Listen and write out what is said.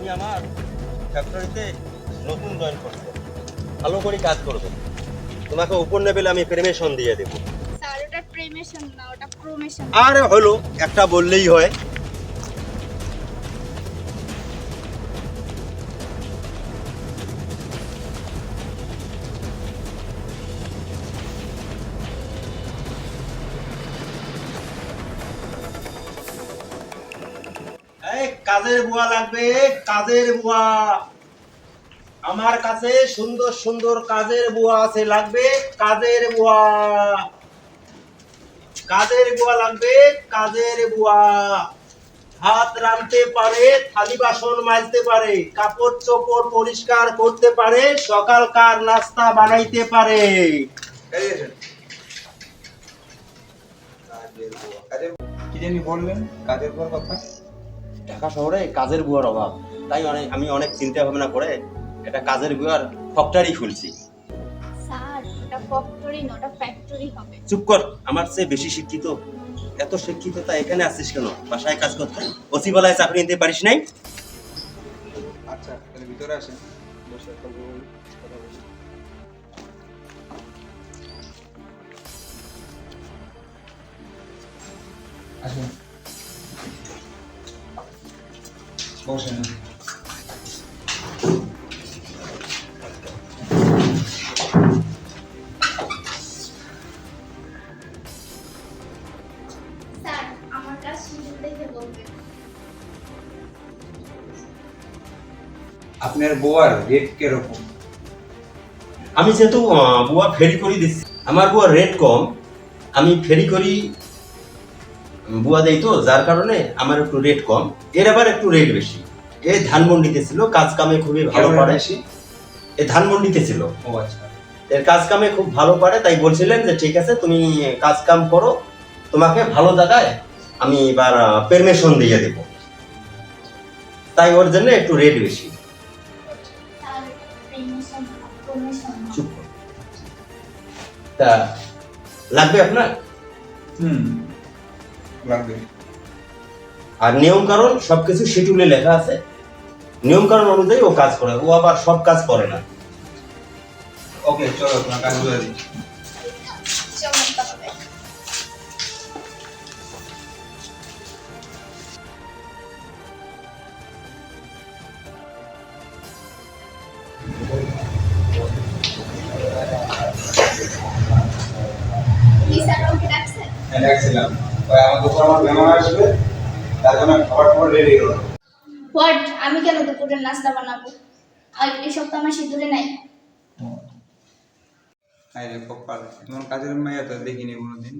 তুমি আমার ফ্যাক্টরিতে নতুন জয়েন করছ ভালো করে কাজ করবে। তোমাকে উপর নেবেলে আমি প্রেমেশন দিয়ে দেবো। স্যার ওটা প্রেমেশন না ওটা প্রমেশন আরে হলো একটা বললেই হয়। কাজের বুয়া লাগবে, কাজের বুয়া। আমার কাছে সুন্দর সুন্দর কাজের বুয়া আছে, লাগবে কাজের বুয়া। কাজের বুয়া লাগবে, কাজের বুয়া। ভাত রাঁধতে পারে, থালি বাসন মাজতে পারে, কাপড় চোপড় পরিষ্কার করতে পারে সকালকার নাস্তা বানাইতে পারে। কি জানি বললেন? কাজের পর কথা? ঢাকা শহরে কাজের বুয়ার অভাব। তাই অনেক আমি অনেক চিন্তা ভাবনা করে এটা কাজের বুয়ার ফ্যাক্টরি খুলছি। স্যার ওটা ফ্যাক্টরি না ওটা ফ্যাক্টরি হবে। চুপ কর আমার চেয়ে বেশি শিক্ষিত। এত শিক্ষিত তা এখানে আসছিস কেন? বাসায় কাজ করতে ওসিবেলায় চাকরি নিতে পারিস নাই? আচ্ছা তাহলে ভিতরে আসেন। আসুন। বসেন স্যার আমার কাজ সুন্দর আপনার বোয়ার রেট কীরকম? আমি যেহেতু বুয়া ফেরি করি দিচ্ছি। আমার বুয়া রেট কম। আমি ফেরি করি বুয়া দেই তো যার কারণে আমার একটু রেট কম। এর আবার একটু রেট বেশি। এ ধানমন্ডিতে ছিল কাজ কামে খুবই ভালো পারে? এ ধানমন্ডিতে ছিল। ও আচ্ছা। এর কাজ কামে খুব ভালো পারে তাই বলছিলেন যে ঠিক আছে তুমি কাজ কাম করো। তোমাকে ভালো জায়গায় আমি এবার পারমিশন দিয়ে দেব। তাই ওর জন্য একটু রেট বেশি। চুপ তা লাগবে আপনার? হুম। লাগবে। আর নিয়ম কারণ সবকিছু শিডিউলে লেখা আছে। নিয়ম কারণ অনুযায়ী ও কাজ করে। ও আবার সব কাজ করে না। ওকে চলো আপনার কাজ করে দিই। ডাকছিলাম ওই আমার দুপুর আমার মেহমান আসবে তার জন্য খাবার খাবার রেডি করো হোয়াট আমি কেন দুপুরের নাস্তা বানাবো? আর এই সপ্তাহ আমার সিঁদুরে নাই। আরে কপাল। তোমার কাজের মেয়ে তো দেখিনি কোনোদিন।